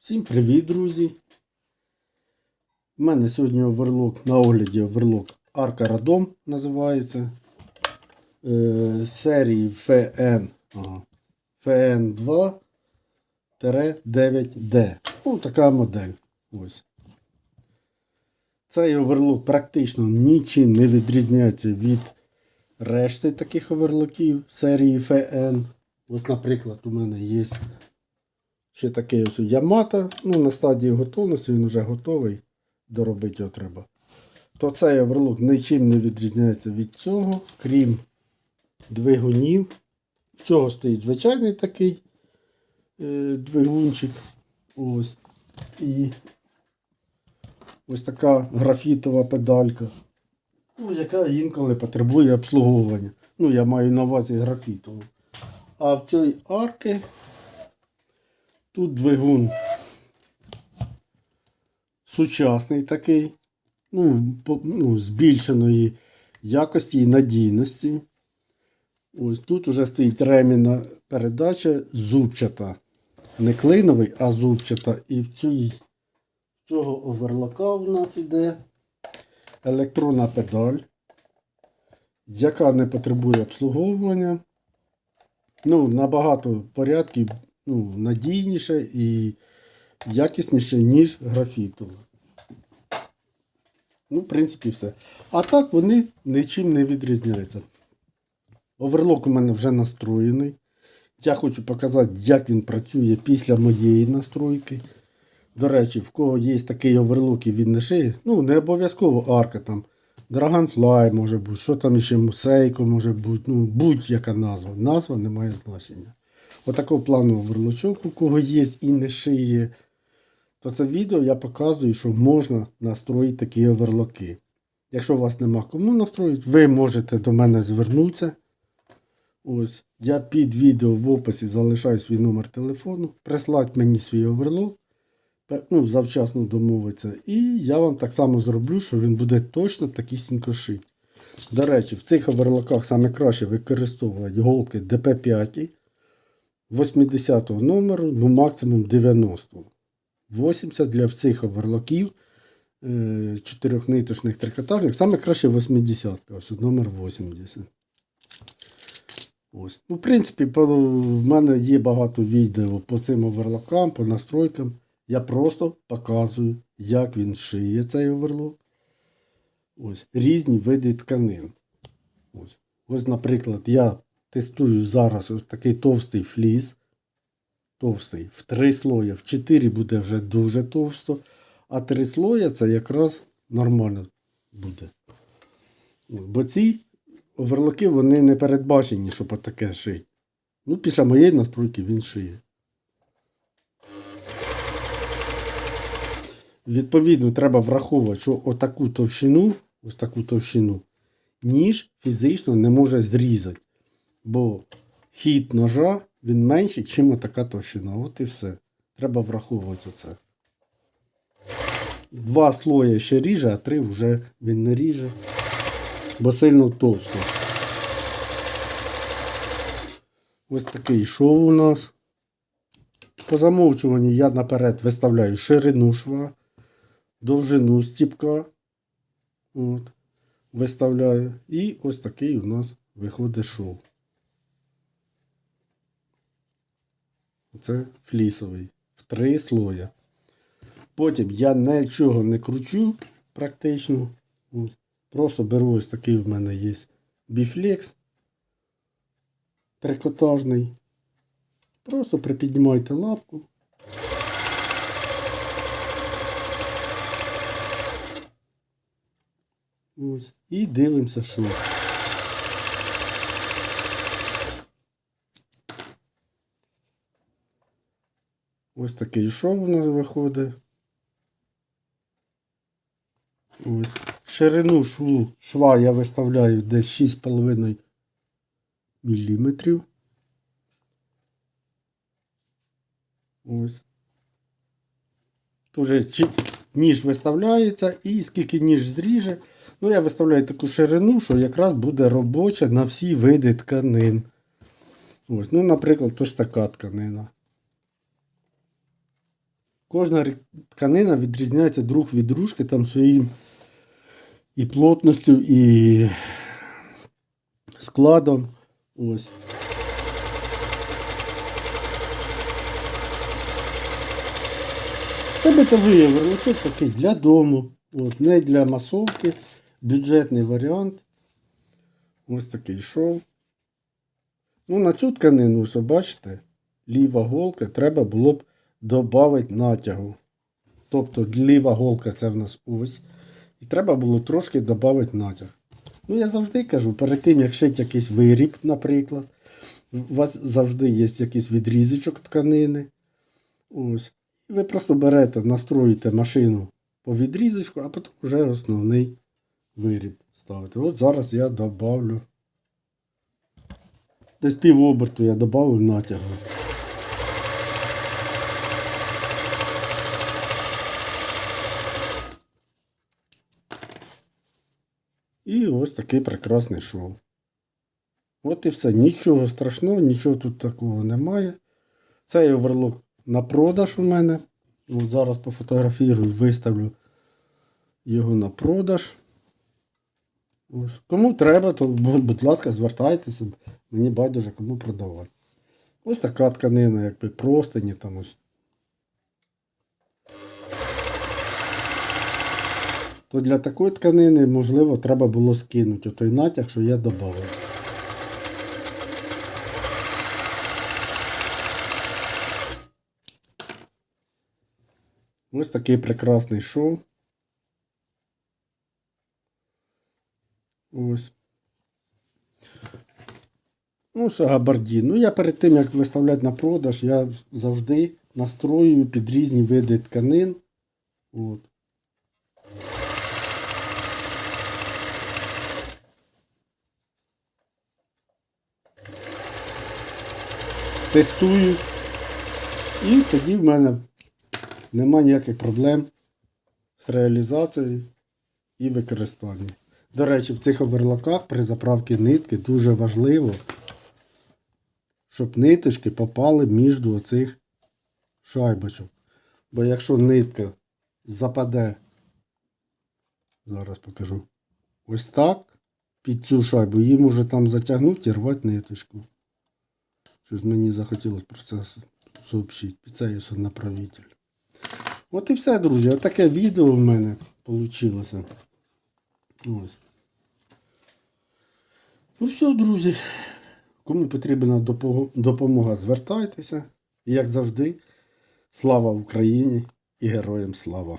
Всім привіт, друзі! У мене сьогодні оверлок на огляді оверлок Арка Радом називається. Е, серії FN, ага, FN 2-9D. Ну, така модель. Ось. Цей оверлок практично нічим не відрізняється від решти таких оверлоків серії FN. Ось, наприклад, у мене є ще такий ось Ямата. Ну, на стадії готовності він вже готовий. Доробити його треба. То цей оверлок нічим не відрізняється від цього, крім двигунів. В цього стоїть звичайний такий е, двигунчик. Ось. І ось така графітова педалька. Ну, яка інколи потребує обслуговування. Ну, я маю на увазі графітову. А в цій арки тут двигун сучасний такий, ну, по- ну, збільшеної якості і надійності. Ось тут уже стоїть ремінна передача зубчата. Не клиновий, а зубчата. І в цій, цього оверлока у нас іде електронна педаль, яка не потребує обслуговування. Ну, набагато порядків ну, надійніше і якісніше, ніж графітова. Ну, в принципі, все. А так вони нічим не відрізняються. Оверлок у мене вже настроєний. Я хочу показати, як він працює після моєї настройки. До речі, в кого є такий оверлок і він не шиє, ну, не обов'язково арка там. Dragonfly може бути, що там ще Мусейко може бути, ну, будь-яка назва. Назва не має значення. Отакого плану оверлочок, у кого є і не шиє, то це відео я показую, що можна настроїти такі оверлоки. Якщо у вас нема кому настроїти, ви можете до мене звернутися. Ось, я під відео в описі залишаю свій номер телефону. Прислать мені свій оверлок. Ну, завчасно домовитися. І я вам так само зроблю, що він буде точно такісінько шить. До речі, в цих оверлоках саме краще використовувати голки DP5 80 номеру, ну максимум 90. 80 для всіх оверлоків. е, Чотирьохниточних трикотажних. Саме краще 80. Ось номер 80. Ось. Ну, в принципі, по, в мене є багато відео по цим оверлокам, по настройкам. Я просто показую, як він шиє цей оверлок. Ось. Різні види тканин. Ось, ось наприклад, я тестую зараз ось такий товстий фліс. Товстий. В три слоя. В 4 буде вже дуже товсто. А три слоя це якраз нормально буде. Бо ці оверлоки вони не передбачені, щоб таке шити. Ну, після моєї настройки він шиє. Відповідно, треба враховувати, що отаку товщину, ось таку товщину, ніж фізично не може зрізати. Бо хід ножа він менший, ніж отака товщина. От і все. Треба враховувати це. Два слоя ще ріже, а три вже він не ріже, бо сильно товсто. Ось такий шов у нас. По замовчуванню я наперед виставляю ширину шва, довжину стіпка. От, виставляю. І ось такий у нас виходить шов. Це флісовий. В три слоя. Потім я нічого не кручу практично. Просто беру ось такий в мене є біфлекс трикотажний. Просто припіднімайте лапку. Ось. І дивимося, що. Ось такий шов у нас виходить. Ось. Ширину шву, шва я виставляю десь 6,5 міліметрів. Ось. Тоже ніж виставляється і скільки ніж зріже. Ну, я виставляю таку ширину, що якраз буде робоча на всі види тканин. Ось, ну, наприклад, ось така тканина. Кожна тканина відрізняється друг від дружки там своїм і плотністю, і складом. Ось. Це битовий оверлочок такий для дому. От, не для масовки. Бюджетний варіант. Ось такий йшов. Ну, на цю тканину, бачите, ліва голка треба було б додати натягу. Тобто ліва голка це в нас ось. І треба було трошки додати натяг. Ну, я завжди кажу, перед тим, як шити якийсь виріб, наприклад, у вас завжди є якийсь відрізочок тканини. Ось. І ви просто берете, настроїте машину по відрізочку, а потім вже основний виріб ставите. От зараз я добавлю. Десь пів оберту я додав натягу. І ось такий прекрасний шов. От і все. Нічого страшного, нічого тут такого немає. Цей оверлок на продаж у мене. От зараз пофотографірую, виставлю його на продаж. Ось. Кому треба, то будь ласка, звертайтеся. Мені байдуже кому продавати. Ось така тканина, якби простині там ось. То для такої тканини, можливо, треба було скинути той натяг, що я додав. Ось такий прекрасний шов. Ось. Ну, все габардін. Ну, я перед тим, як виставляти на продаж, я завжди настроюю під різні види тканин. От. Тестую. І тоді в мене нема ніяких проблем з реалізацією і використанням. До речі, в цих оверлоках при заправці нитки дуже важливо, щоб ниточки попали між оцих шайбочок. Бо якщо нитка западе, зараз покажу, ось так, під цю шайбу, її може там затягнути і рвати ниточку. Щось мені захотілося про це сообщити. Ось направитель. От і все, друзі. Отаке відео в мене вийшло. Ось. Ну все, друзі. Кому потрібна допомога, звертайтеся. І як завжди, слава Україні і героям слава!